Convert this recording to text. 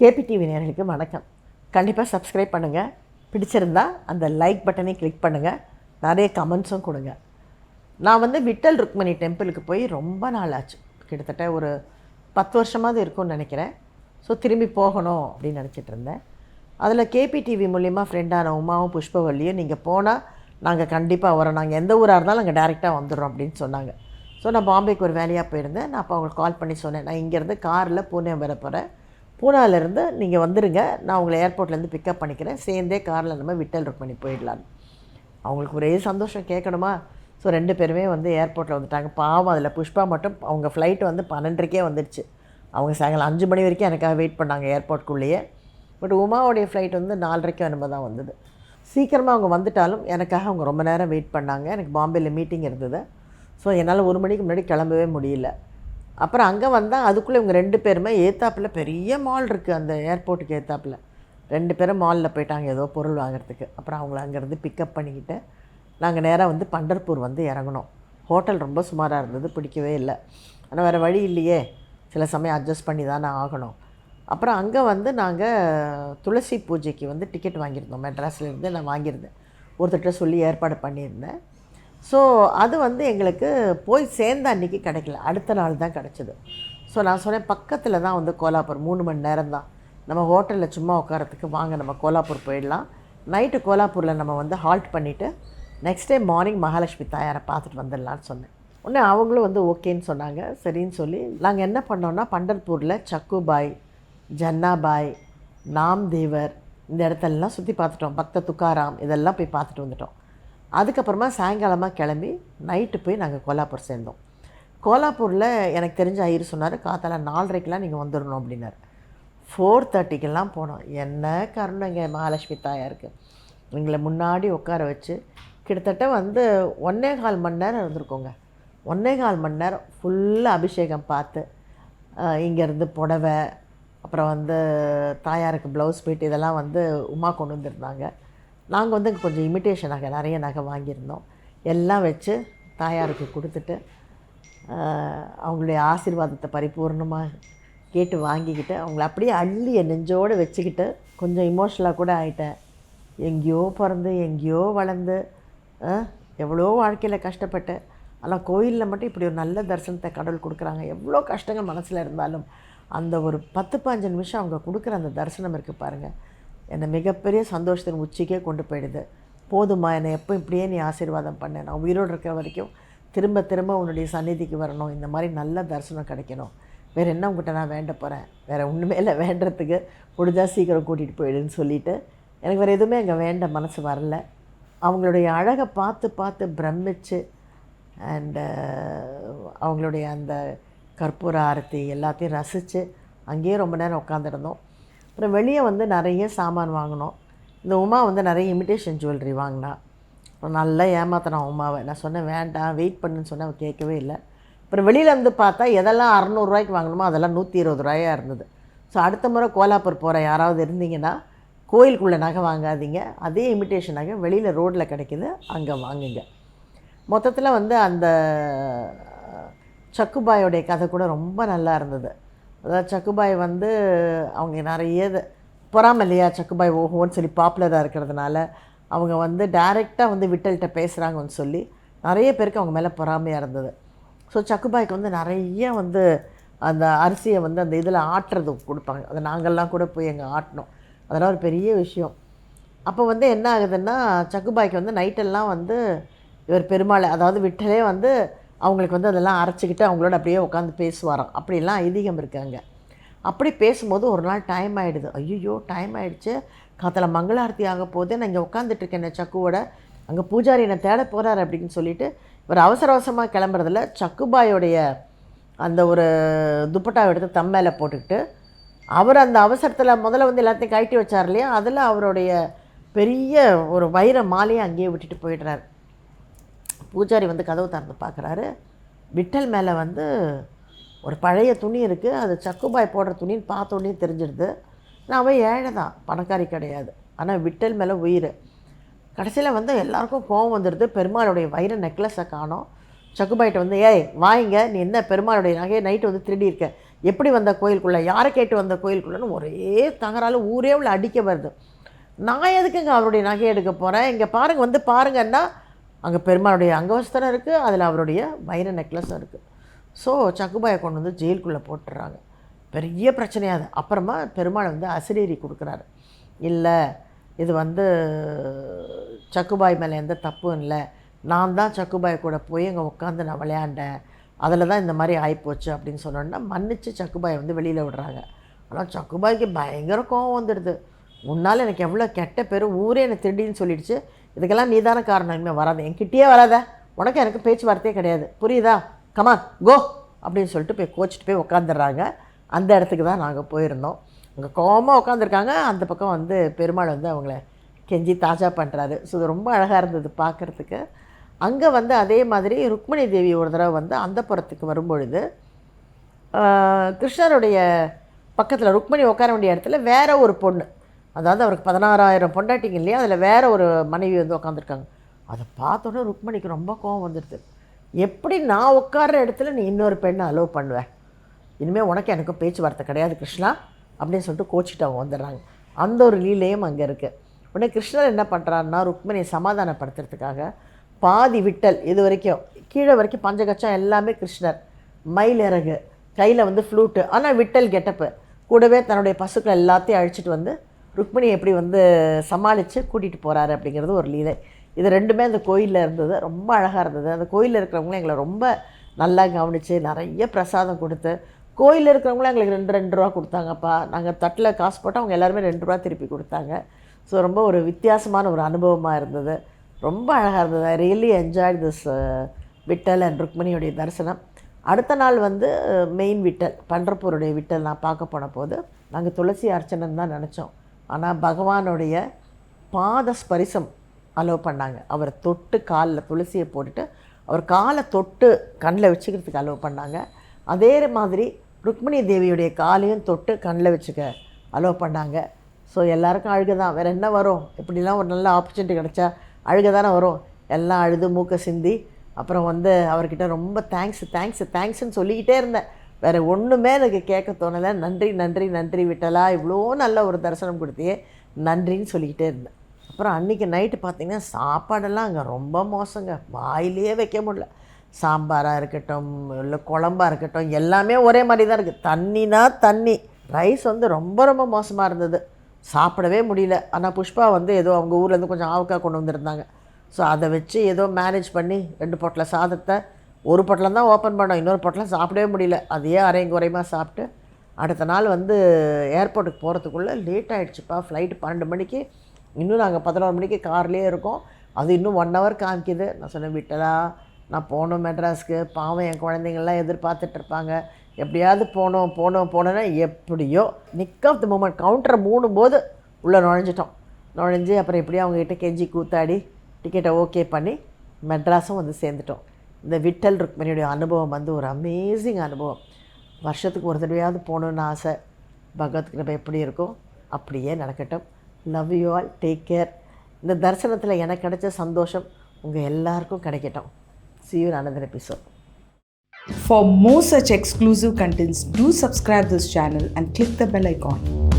KPTV நேர்களுக்கு வணக்கம். கண்டிப்பாக சப்ஸ்கிரைப் பண்ணுங்கள் பிடிச்சிருந்தா அந்த லைக் பட்டனை கிளிக் பண்ணுங்கள் நிறைய கமெண்ட்ஸும் கொடுங்க. நான் வந்து விட்டல் ருக்மணி டெம்பிளுக்கு போய் ரொம்ப நாள் ஆச்சு. கிட்டத்தட்ட ஒரு பத்து வருஷமாவது இருக்கும்னு நினைக்கிறேன். ஸோ திரும்பி போகணும் அப்படின்னு நினச்சிட்டு இருந்தேன். அதில் கேபிடிவி மூலிமா ஃப்ரெண்டான உமாவும் புஷ்பவல்லியும் நீங்கள் போனால் நாங்கள் கண்டிப்பாக வரோம். நாங்கள் எந்த ஊராக இருந்தாலும் நாங்கள் டேரெக்டாக வந்துடுறோம் அப்படின்னு சொன்னாங்க. ஸோ நான் பாம்பேக்கு ஒரு வேலையாக போயிருந்தேன். நான் அப்போ அவங்களுக்கு கால் பண்ணி சொன்னேன். நான் இங்கேருந்து காரில் பூனே வர போகிறேன் பூனாவிலேருந்து நீங்கள் வந்துடுங்க நான் உங்களை ஏர்போர்ட்லேருந்து பிக்கப் பண்ணிக்கிறேன். சேர்ந்தே காரில் நம்ம விட்டல் ருக்மணி போயிடலான்னு அவங்களுக்கு ஒரே சந்தோஷம் கேட்கணுமா? ஸோ ரெண்டு பேருமே வந்து ஏர்போர்ட்டில் வந்துட்டாங்க. பாவம் அதில் புஷ்பா மட்டும் அவங்க ஃப்ளைட் வந்து பன்னெண்டரைக்கே வந்துடுச்சு அவங்க சாயங்காலம் அஞ்சு மணி வரைக்கும் எனக்காக வெயிட் பண்ணாங்க ஏர்போர்ட்குள்ளேயே பட் உமாவுடைய ஃப்ளைட் வந்து நாலரைக்கும் என்னமோ தான் வந்தது. சீக்கிரமாக அவங்க வந்துட்டாலும் எனக்காக அவங்க ரொம்ப நேரம் வெயிட் பண்ணாங்க. எனக்கு பாம்பேயில் மீட்டிங் இருந்தது. ஸோ என்னால் ஒரு மணிக்கு முன்னாடி கிளம்பவே முடியல. அப்புறம் அங்கே வந்தால் அதுக்குள்ளே இவங்க ரெண்டு பேருமே ஏத்தாப்பில் பெரிய மால் இருக்குது அந்த ஏர்போர்ட்டுக்கு ஏத்தாப்பில். ரெண்டு பேரும் மாலில் போயிட்டாங்க ஏதோ பொருள் வாங்குறதுக்கு. அப்புறம் அவங்கள அங்கேருந்து பிக்கப் பண்ணிக்கிட்டு நாங்கள் நேராக வந்து பண்டர்பூர் வந்து இறங்கினோம். ஹோட்டல் ரொம்ப சுமாராக இருந்தது பிடிக்கவே இல்லை. ஆனால் வேறு வழி இல்லையே. சில சமயம் அட்ஜஸ்ட் பண்ணி தானே ஆகணும். அப்புறம் அங்கே வந்து நாங்கள் துளசி பூஜைக்கு வந்து டிக்கெட் வாங்கியிருந்தோம். மெட்ராஸ்லேருந்து நான் வாங்கியிருந்தேன். ஒருத்தர்கிட்ட சொல்லி ஏற்பாடு பண்ணியிருந்தேன். ஸோ அது வந்து எங்களுக்கு போய் சேர்ந்த அன்றைக்கி கிடைக்கல. அடுத்த நாள் தான் கிடச்சிது. ஸோ நான் சொன்னேன் பக்கத்தில் தான் வந்து கோலாப்பூர். மூணு மணி நேரம் தான். நம்ம ஹோட்டலில் சும்மா உட்காரத்துக்கு வாங்க. நம்ம கோலாப்பூர் போயிடலாம். நைட்டு கோலாப்பூரில் நம்ம வந்து ஹால்ட் பண்ணிவிட்டு நெக்ஸ்ட் டே மார்னிங் மகாலட்சுமி தாயாரை பார்த்துட்டு வந்துடலான்னு சொன்னேன். உடனே அவங்களும் வந்து ஓகேன்னு சொன்னாங்க. சரின்னு சொல்லி நாங்கள் என்ன பண்ணோன்னா பண்டர்பூரில் சக்குபாய் ஜன்னாபாய் நாம்தேவர் இந்த இடத்தெல்லாம் சுற்றி பார்த்துட்டோம். பக்த துக்காராம் இதெல்லாம் போய் பார்த்துட்டு வந்துட்டோம். அதுக்கப்புறமா சாயங்காலமாக கிளம்பி நைட்டு போய் நாங்கள் கோலாப்பூர் சேர்ந்தோம். கோலாப்பூரில் எனக்கு தெரிஞ்ச ஐயர் சொன்னார் காத்தால நாலரைக்கெலாம் நீங்கள் வந்துடணும் அப்படின்னாரு. ஃபோர் தேர்ட்டிக்கெல்லாம் போனோம். என்ன கருணைங்க மகாலட்சுமி தாயாருக்கு. எங்களை முன்னாடி உட்கார வச்சு கிட்டத்தட்ட வந்து ஒன்றே கால் மணி நேரம் இருந்திருக்கோங்க. ஒன்றே கால் மணி நேரம் ஃபுல்லாக அபிஷேகம் பார்த்து இங்கேருந்து புடவை அப்புறம் வந்து தாயாருக்கு ப்ளவுஸ் போயிட்டு இதெல்லாம் வந்து உமா கொண்டு வந்திருந்தாங்க. நாங்கள் வந்து இங்கே கொஞ்சம் இமிட்டேஷன் நகை நிறைய நகை வாங்கியிருந்தோம். எல்லாம் வச்சு தாயாருக்கு கொடுத்துட்டு அவங்களுடைய ஆசீர்வாதத்தை பரிபூர்ணமாக கேட்டு வாங்கிக்கிட்டு அவங்கள அப்படியே அள்ளி என் நெஞ்சோடு வச்சுக்கிட்டு கொஞ்சம் இமோஷனலாக கூட ஆகிட்டேன் எங்கேயோ பிறந்து எங்கேயோ வளர்ந்து எவ்வளோ வாழ்க்கையில் கஷ்டப்பட்டு ஆனால் கோயிலில் மட்டும் இப்படி ஒரு நல்ல தரிசனத்தை கடவுள் கொடுக்குறாங்க. எவ்வளோ கஷ்டங்கள் மனசில் இருந்தாலும் அந்த ஒரு பத்து பாஞ்சு நிமிஷம் அவங்க கொடுக்குற அந்த தரிசனம் இருக்குது பாருங்கள் என்னை மிகப்பெரிய சந்தோஷத்தின் உச்சிக்கே கொண்டு போயிடுது. போதுமா என்னை எப்போ இப்படியே நீ ஆசீர்வாதம் பண்ண. நான் உயிரோடு இருக்கிற வரைக்கும் திரும்ப திரும்ப உன்னுடைய சந்நிதிக்கு வரணும். இந்த மாதிரி நல்ல தரிசனம் கிடைக்கணும். வேறு என்ன உங்ககிட்ட நான் வேண்ட போகிறேன் வேறு ஒன்றுமே இல்லை வேண்டுறதுக்கு முடிஞ்சா சீக்கிரம் கூட்டிகிட்டு போயிடுன்னு சொல்லிட்டு எனக்கு வேறு எதுவுமே அங்கே வேண்ட மனசு வரல. அவங்களுடைய அழகை பார்த்து பார்த்து பிரமிச்சு அண்டு uh, அவங்களுடைய அந்த கற்பூர ஆரத்தி எல்லாத்தையும் ரசித்து அங்கேயே ரொம்ப நேரம் உட்காந்துருந்தோம் அப்புறம் வெளியே வந்து நிறைய சாமான் வாங்கினோம். இந்த உமா வந்து நிறைய இமிட்டேஷன் ஜுவல்லரி வாங்கினா. அப்புறம் நல்லா ஏமாத்தினான் உமாவை. நான் சொன்னேன் வேண்டாம் வெயிட் பண்ணுன்னு சொன்னேன் அவள் கேட்கவே இல்லை. அப்புறம் வெளியில் வந்து பார்த்தா எதெல்லாம் அறநூறுரூவாய்க்கு வாங்கணுமோ அதெல்லாம் நூற்றி இருபது ரூபாயாக இருந்தது. ஸோ அடுத்த முறை கோலாப்பூர் போகிற யாராவது இருந்தீங்கன்னா கோயிலுக்குள்ளே நகை வாங்காதீங்க. அதே இமிட்டேஷன் நகை வெளியில் ரோட்டில் கிடைக்கிது அங்கே வாங்குங்க. மொத்தத்தில் வந்து அந்த சக்குபாயோடைய கதை கூட ரொம்ப நல்லா இருந்தது. அதாவது சக்குபாய் வந்து அவங்க நிறைய இது இல்லையா சக்குபாய் ஓஹோன்னு சொல்லி பாப்புலராக இருக்கிறதுனால அவங்க வந்து டைரெக்டாக வந்து விட்டல்கிட்ட பேசுகிறாங்கன்னு சொல்லி நிறைய பேருக்கு அவங்க மேலே பொறாமையாக இருந்தது. ஸோ சக்குபாய்க்கு வந்து நிறைய வந்து அந்த அரிசியை வந்து அந்த இதில் ஆட்டுறது கொடுப்பாங்க. அதை நாங்கள்லாம் கூட போய் அங்கே ஆட்டினோம். அதெல்லாம் ஒரு பெரிய விஷயம். அப்போ வந்து என்ன ஆகுதுன்னா சக்குபாய்க்கு வந்து நைட்டெல்லாம் வந்து இவர் பெருமாளை அதாவது விட்டலே வந்து அவங்களுக்கு வந்து அதெல்லாம் அரைச்சிக்கிட்டு அவங்களோட அப்படியே உட்காந்து பேசுவாராம். அப்படிலாம் ஐதீகம் இருக்காங்க. அப்படி பேசும்போது ஒரு நாள் டைம் ஆகிடுது ஐயோ டைம் ஆகிடுச்சு காத்தில் மங்களாரத்தி ஆக போதே நான் இங்கே உட்காந்துட்ருக்கேன் சக்குவோட. அங்கே பூஜாரி என்னை தேட போகிறார் அப்படின்னு சொல்லிட்டு இவர் அவசர அவசரமாக கிளம்புறதுல சக்குபாயோடைய அந்த ஒரு துப்பட்டாவை எடுத்து தம் மேலே போட்டுக்கிட்டு அவர் அந்த அவசரத்தில் முதல்ல வந்து எல்லாத்தையும் கழட்டி வச்சார் இல்லையா? அதில் அவருடைய பெரிய ஒரு வைர மாலையை அங்கேயே விட்டுட்டு போயிடுறாரு. பூஜாரி வந்து கதவு திறந்து பார்க்குறாரு. விட்டல் மேலே வந்து ஒரு பழைய துணி இருக்குது. அது சக்குபாய் போடுற துணின்னு பார்த்தோன்னே தெரிஞ்சிடுது. நான் அவன் ஏழை தான் பணக்காரி கிடையாது. ஆனால் விட்டல் மேலே உயிர். கடைசியில் வந்து எல்லாருக்கும் கோவம் வந்துடுது. பெருமாளுடைய வைர நெக்லஸை காணோம். சக்குபாய்கிட்ட வந்து ஏய் வாங்க நீ என்ன பெருமாளுடைய நகையை நைட்டு வந்து திருடி இருக்க? எப்படி வந்த கோயிலுக்குள்ளே? யாரை கேட்டு வந்த கோயிலுக்குள்ளேன்னு ஒரே தகராறு ஊரே உள்ள அடிக்க வருது. நான் எதுக்குங்க அவருடைய நகையை எடுக்க போகிறேன் இங்கே பாருங்கள் வந்து பாருங்கன்னா அங்கே பெருமாளுடைய அங்கவஸ்தனம் இருக்குது அதில் அவருடைய வைர நெக்லஸும் இருக்குது ஸோ சக்குபாயை கொண்டு வந்து ஜெயிலுக்குள்ளே போட்டுடுறாங்க பெரிய பிரச்சனையாக அது. அப்புறமா பெருமாள் வந்து அசிரீரி கொடுக்குறாரு. இல்லை இது வந்து சக்குபாய் மேலே எந்த தப்பும் இல்லை. நான் தான் சக்குபாய் கூட போய் அங்கே உட்காந்து நான் விளையாண்டேன். அதில் தான் இந்த மாதிரி ஆகிப்போச்சு அப்படின்னு சொன்னோன்னா மன்னிச்சு சக்குபாயை வந்து வெளியில் விடுறாங்க. ஆனால் சக்குபாய்க்கு பயங்கர கோவம் வந்துடுது. உன்னால் எனக்கு எவ்வளோ கெட்ட பேர் ஊரே என்னை திருடின்னு சொல்லிடுச்சு. இதுக்கெல்லாம் நீதான காரணம்? இனிமேல் வராது. என்கிட்டயே வராத. உனக்கு எனக்கு பேச்சுவார்த்தையே கிடையாது. புரியுதா? கமா கோ அப்படின்னு சொல்லிட்டு போய் கோச்சிட்டு போய் உட்காந்துடுறாங்க அந்த இடத்துக்கு தான் நாங்கள் போயிருந்தோம். அங்கே கோவமாக உட்காந்துருக்காங்க அந்த பக்கம் வந்து பெருமாள் வந்து அவங்கள கெஞ்சி தாஜா பண்ணுறாரு ஸோ இது ரொம்ப அழகாக இருந்தது பார்க்குறதுக்கு அங்கே வந்து அதே மாதிரி ருக்மிணி தேவி ஒரு தடவை வந்து அந்த புறத்துக்கு வரும்பொழுது கிருஷ்ணருடைய பக்கத்தில் ருக்மிணி உட்கார வேண்டிய இடத்துல வேற ஒரு பொண்ணு. அதாவது அவருக்கு பதினாறாயிரம் பொண்டாட்டிங்க இல்லையா? அதில் வேறு ஒரு மனைவி வந்து உட்காந்துருக்காங்க அதை பார்த்தோன்னே ருக்மணிக்கு ரொம்ப கோவம் வந்துடுது எப்படி நான் உட்கார்ற இடத்துல நீ இன்னொரு பெண்ணை அலோவ் பண்ணுவேன் இனிமேல் உனக்கு எனக்கும் பேச்சுவார்த்தை கிடையாது கிருஷ்ணா அப்படின்னு சொல்லிட்டு கோச்சிட்டு அவங்க வந்துடுறாங்க. அந்த ஒரு லீலையும் அங்கே இருக்குது உடனே கிருஷ்ணர் என்ன பண்ணுறாருன்னா ருக்மணியை சமாதானப்படுத்துறதுக்காக பாதி விட்டல் இது வரைக்கும் கீழே வரைக்கும் பஞ்சகச்சம் எல்லாமே கிருஷ்ணர். மயில் இறகு கையில் வந்து ஃப்ளூட்டு ஆனால் விட்டல் கெட்டப்பு கூடவே தன்னுடைய பசுக்கள் எல்லாத்தையும் அழிச்சிட்டு வந்து ருக்மிணி எப்படி வந்து சமாளித்து கூட்டிகிட்டு போகிறாரு அப்படிங்கிறது ஒரு லீலை. இது ரெண்டுமே அந்த கோயிலில் இருந்தது. ரொம்ப அழகாக இருந்தது. அந்த கோயிலில் இருக்கிறவங்களும் எங்களை ரொம்ப நல்லா கவனித்து நிறைய பிரசாதம் கொடுத்து கோயிலில் இருக்கிறவங்களும் எங்களுக்கு ரெண்டு ரெண்டு ரூபா கொடுத்தாங்கப்பா. நாங்கள் தட்டில் காசு போட்டால் அவங்க எல்லாருமே ரெண்டு ரூபா திருப்பி கொடுத்தாங்க. ஸோ ரொம்ப ஒரு வித்தியாசமான ஒரு அனுபவமாக இருந்தது. ரொம்ப அழகாக இருந்தது. I really enjoy this Vitthal and ருக்மிணியுடைய தரிசனம். அடுத்த நாள் வந்து uh, மெயின் விட்டல் பன்றப்பூருடைய விட்டல் நான் பார்க்க போன போது நாங்கள் துளசி அர்ச்சனைன்னு தான் நினச்சோம். ஆனால் பகவானுடைய பாத ஸ்பரிசம் அலோவ் பண்ணாங்க. அவரை தொட்டு காலில் துளசியை போட்டுட்டு அவர் காலை தொட்டு கண்ணில் வச்சுக்கிறதுக்கு அலோவ் பண்ணாங்க. அதே மாதிரி ருக்மிணி தேவியுடைய காலையும் தொட்டு கண்ணில் வச்சுக்க அலோவ் பண்ணாங்க. ஸோ எல்லாருக்கும் அழுக தான் வேறு என்ன வரும்? இப்படிலாம் ஒரு நல்ல ஆப்பர்ச்சுனிட்டி கிடச்சா அழுக தானே வரும். எல்லாம் அழுது மூக்க சிந்தி அப்புறம் வந்து அவர்கிட்ட ரொம்ப தேங்க்ஸ் தேங்க்ஸ் தேங்க்ஸ்ன்னு சொல்லிக்கிட்டே இருந்தேன். வேறு ஒன்றுமே எனக்கு கேட்க தோணலை. நன்றி நன்றி நன்றி விட்டலா? இவ்வளோ நல்ல ஒரு தரிசனம் கொடுத்தியே. நன்றின்னு சொல்லிக்கிட்டே இருந்தேன். அப்புறம் அன்றைக்கி நைட்டு பார்த்தீங்கன்னா சாப்பாடெல்லாம் அங்கே ரொம்ப மோசங்க. வாயிலே வைக்க முடியல. சாம்பாராக இருக்கட்டும் இல்லை குழம்பா இருக்கட்டும் எல்லாமே ஒரே மாதிரி தான் இருக்குது தண்ணினா தண்ணி. ரைஸ் வந்து ரொம்ப ரொம்ப மோசமாக இருந்தது. சாப்பிடவே முடியல. ஆனால் புஷ்பா வந்து ஏதோ அவங்க ஊர்லேருந்து கொஞ்சம் ஆவுக்காய் கொண்டு வந்திருந்தாங்க. ஸோ அதை வச்சு ஏதோ மேனேஜ் பண்ணி ரெண்டு பொட்டில் சாதத்தை ஒரு பொட்டலம் தான் ஓப்பன் பண்ணோம் இன்னொரு பொட்டலம் சாப்பிடவே முடியல. அதையே அரையும் குறையுமா சாப்பிட்டு அடுத்த நாள் வந்து ஏர்போர்ட்டுக்கு போகிறதுக்குள்ளே லேட் ஆகிடுச்சுப்பா ஃப்ளைட்டு பன்னெண்டு மணிக்கு இன்னும் நாங்கள் பதினோரு மணிக்கு கார்லேயே இருக்கோம். அது இன்னும் ஒன் ஹவர் காமிக்குது. நான் சொன்னேன் விட்டலா நான் போகணும் மெட்ராஸ்க்கு. பாவம் என் குழந்தைங்கள்லாம் எதிர்பார்த்துட்ருப்பாங்க எப்படியாவது போனோம் போனோம் போனோன்னா எப்படியோ நிக் ஆஃப் த மூமெண்ட் கவுண்டரை மூணும் போது உள்ளே நுழைஞ்சிட்டோம். நுழைஞ்சு அப்புறம் எப்படியோ அவங்ககிட்ட கெஞ்சி கூத்தாடி டிக்கெட்டை ஓகே பண்ணி மெட்ராஸும் வந்து சேர்ந்துட்டோம். இந்த விட்டல் ருக்மணியுடைய அனுபவம் வந்து ஒரு அமேசிங் அனுபவம். வருஷத்துக்கு ஒரு தடவையாவது போகணுன்னு ஆசை. பகவத் கிருபை எப்படி இருக்கும் அப்படியே நடக்கட்டும். Love you all take care இந்த தரிசனத்தில் எனக்கு கிடைச்ச சந்தோஷம் உங்கள் எல்லாருக்கும் கிடைக்கட்டும். Sure you in for episode. For more such exclusive contents, do subscribe this channel and click the bell icon.